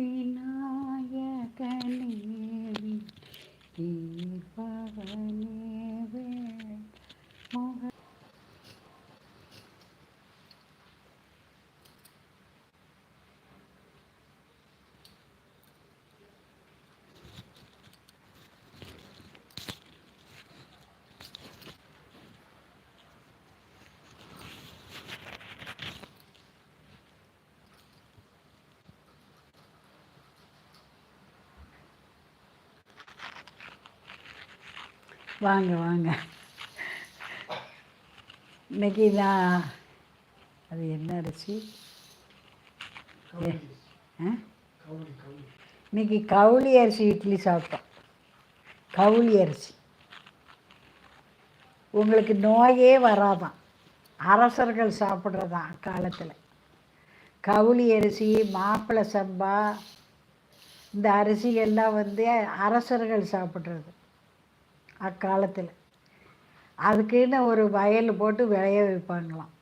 be வாங்க வாங்க. இன்னைக்கு நான் அது என்ன அரிசி? இன்னைக்கு கவுளி அரிசி இட்லி சாப்பிட்டோம். கவுளி அரிசி. உங்களுக்கு நோயே வராதான். அரசர்கள் சாப்பிட்றதான் அக்காலத்தில். கவுளி அரிசி மாப்பிள்ளை சம்பா இந்த அரிசிகள்லாம் வந்து அரசர்கள் சாப்பிட்றது. அக்காலத்தில். அதுக்குன்னு ஒரு வயல் போட்டு விளைய வைப்பாங்களாம்.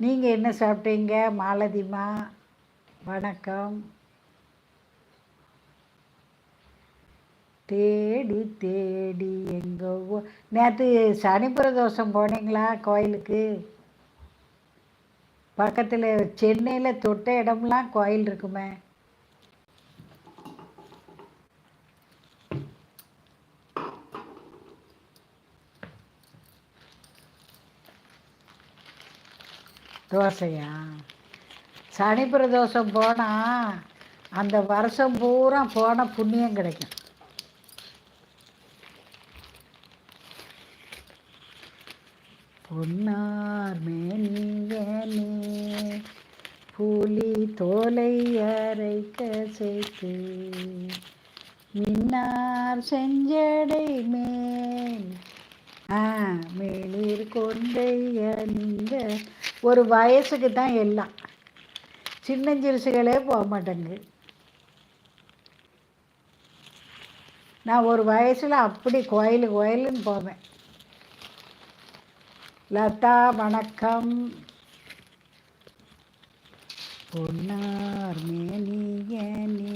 நீங்கள் என்ன சாப்பிட்டீங்க? மாலதிமா வணக்கம். தேடி தேடி எங்கோ நேற்று சனி பிரதோஷம் போனீங்களா கோயிலுக்கு? பக்கத்தில் சென்னையில் தொட்ட இடம்லாம் கோயில் இருக்குமே. தோசையா? சனி பிரதோஷம் போனால் அந்த வருஷம் பூரா போன புண்ணியம் கிடைக்கும். பொன்னார் மேனியனே புலி தோலை அரைக்க சேர்த்து மின்னார் செஞ்சடை மேல். ஆ மேலிர் கொண்டை அணிந்த ஒரு வயசுக்கு தான் எல்லாம். சின்னஞ்சிறுசுகளே போக மாட்டேங்கு. நான் ஒரு வயசில் அப்படி கோயில் கோயிலுன்னு போவேன். லதா வணக்கம். பொன்னார் மேனியனே.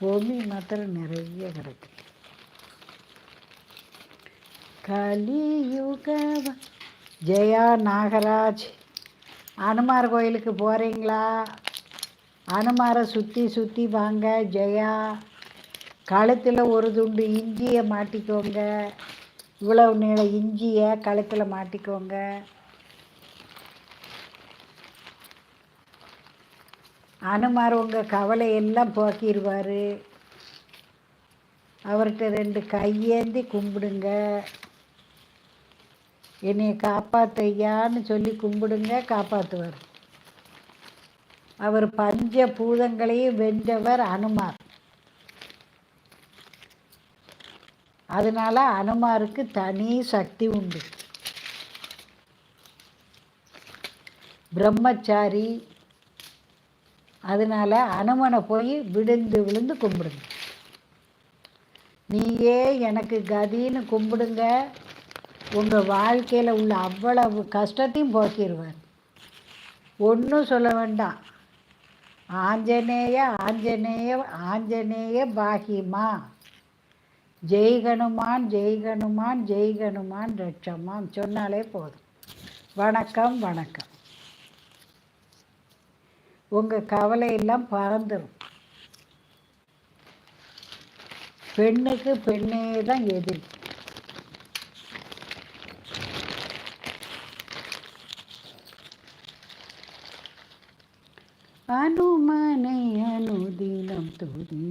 பூமி மாத்திரம் நிறைய கிடக்கு. கலியுக ஜெயா நாகராஜ் அனுமார் கோயிலுக்கு போகிறீங்களா அனுமாரை சுற்றி சுற்றி வாங்க ஜெயா. கழுத்தில் ஒரு துண்டு இஞ்சியை மாட்டிக்கோங்க. இவ்வளவு நீள இஞ்சியை கழுத்தில் மாட்டிக்கோங்க. அனுமார் உங்கள் கவலையெல்லாம் போக்கிடுவார் அவர்கிட்ட ரெண்டு கையேந்தி கும்பிடுங்க. என்னை காப்பாத்தையான்னு சொல்லி கும்பிடுங்க காப்பாற்றுவார் அவர் பஞ்ச பூதங்களையும் வென்றவர் அனுமார். அதனால அனுமாருக்கு தனி சக்தி உண்டு. பிரம்மச்சாரி அதனால அனுமனை போய் விழுந்து விழுந்து கும்பிடுங்க. நீயே எனக்கு கதின்னு கும்பிடுங்க. உங்கள் வாழ்க்கையில் உள்ள அவ்வளவு கஷ்டத்தையும் போக்கிடுவார் ஒன்றும் சொல்ல வேண்டாம். ஆஞ்சநேய ஆஞ்சநேய ஆஞ்சநேய பாகிமா. ஜெய்கனுமான் ஜெய்கனுமான் ஜெய்கனுமான் ரட்சமான் சொன்னாலே போதும். வணக்கம் வணக்கம். உங்கள் கவலையெல்லாம் பறந்துடும் பெண்ணுக்கு பெண்ணே தான் எதிரி. அனுமனை அனுதினம் துதி